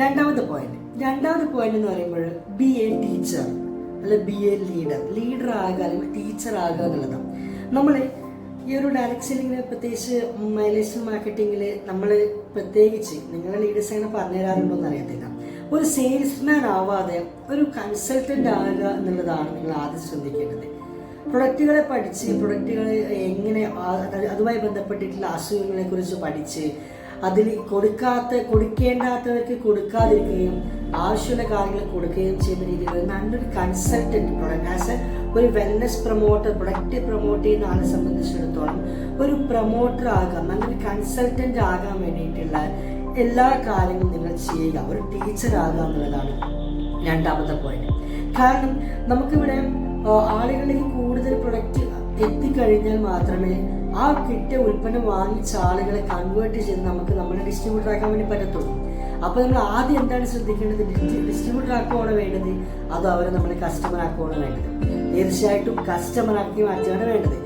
രണ്ടാമത്തെ പോയിന്റ് രണ്ടാമത്തെ പോയിന്റ് എന്ന് പറയുമ്പോൾ ബി എ ടീച്ചർ അല്ല ബി എ ലീഡർ ലീഡർ ആകുക അല്ലെങ്കിൽ ടീച്ചർ ആകുക എന്നുള്ളതാണ്. നമ്മൾ ഈ ഒരു ഡയറക്ട് സെല്ലിങ്ങിന് പ്രത്യേകിച്ച് മൈലേഷൻ മാർക്കറ്റിങ്ങിൽ നമ്മൾ പ്രത്യേകിച്ച് നിങ്ങളുടെ ലീഡേഴ്സ് അങ്ങനെ പറഞ്ഞു തരാറുണ്ടോ എന്ന് അറിയത്തില്ല. ഒരു സെയിൽസ്മാൻ ആവാതെ ഒരു കൺസൾട്ടന്റ് ആകുക എന്നുള്ളതാണ് നിങ്ങൾ ആദ്യം ശ്രദ്ധിക്കേണ്ടത്. പ്രൊഡക്റ്റുകളെ പഠിച്ച് പ്രൊഡക്റ്റുകൾ എങ്ങനെ അതുമായി ബന്ധപ്പെട്ടിട്ടുള്ള അസുഖങ്ങളെ കുറിച്ച് പഠിച്ച് അതിൽ കൊടുക്കാത്ത കൊടുക്കേണ്ടാത്തവർക്ക് കൊടുക്കാതിരിക്കുകയും ആവശ്യമുള്ള കാര്യങ്ങൾ കൊടുക്കുകയും ചെയ്യുന്ന രീതിയിൽ നല്ലൊരു കൺസൾട്ടന്റ് പ്രൊഡക്റ്റ് ആസ് എ ഒരു വെൽനസ് പ്രൊമോട്ടർ പ്രൊഡക്റ്റ് പ്രൊമോട്ട് ചെയ്യുന്ന ആളെ സംബന്ധിച്ചിടത്തോളം ഒരു പ്രൊമോട്ടർ ആകാം നല്ലൊരു കൺസൾട്ടന്റ് ആകാൻ വേണ്ടിയിട്ടുള്ള എല്ലാ കാര്യങ്ങളും നിങ്ങൾ ചെയ്യുക ഒരു ടീച്ചർ ആകുക എന്നുള്ളതാണ് രണ്ടാമത്തെ പോയിന്റ് കാരണം നമുക്കിവിടെ ആളുകളിൽ കൂടുതൽ എത്തിക്കഴിഞ്ഞാൽ മാത്രമേ ആ കിട്ടിയ ഉൽപ്പന്നം വാങ്ങിച്ച ആളുകളെ കൺവേർട്ട് ചെയ്ത് നമുക്ക് നമ്മുടെ ഡിസ്ട്രിബ്യൂട്ടർ ആക്കാൻ വേണ്ടി പറ്റത്തുള്ളൂ. അപ്പോൾ നമ്മൾ ആദ്യം എന്താണ് ശ്രദ്ധിക്കേണ്ടത്? ഡിസ്ട്രിബ്യൂട്ടർ ആക്കുകയാണ് വേണ്ടത്? അതോ അവരെ നമ്മൾ കസ്റ്റമർ ആക്കുകയാണ് വേണ്ടത്? തീർച്ചയായിട്ടും കസ്റ്റമർ ആക്കി മാറ്റുകയാണ് വേണ്ടത്.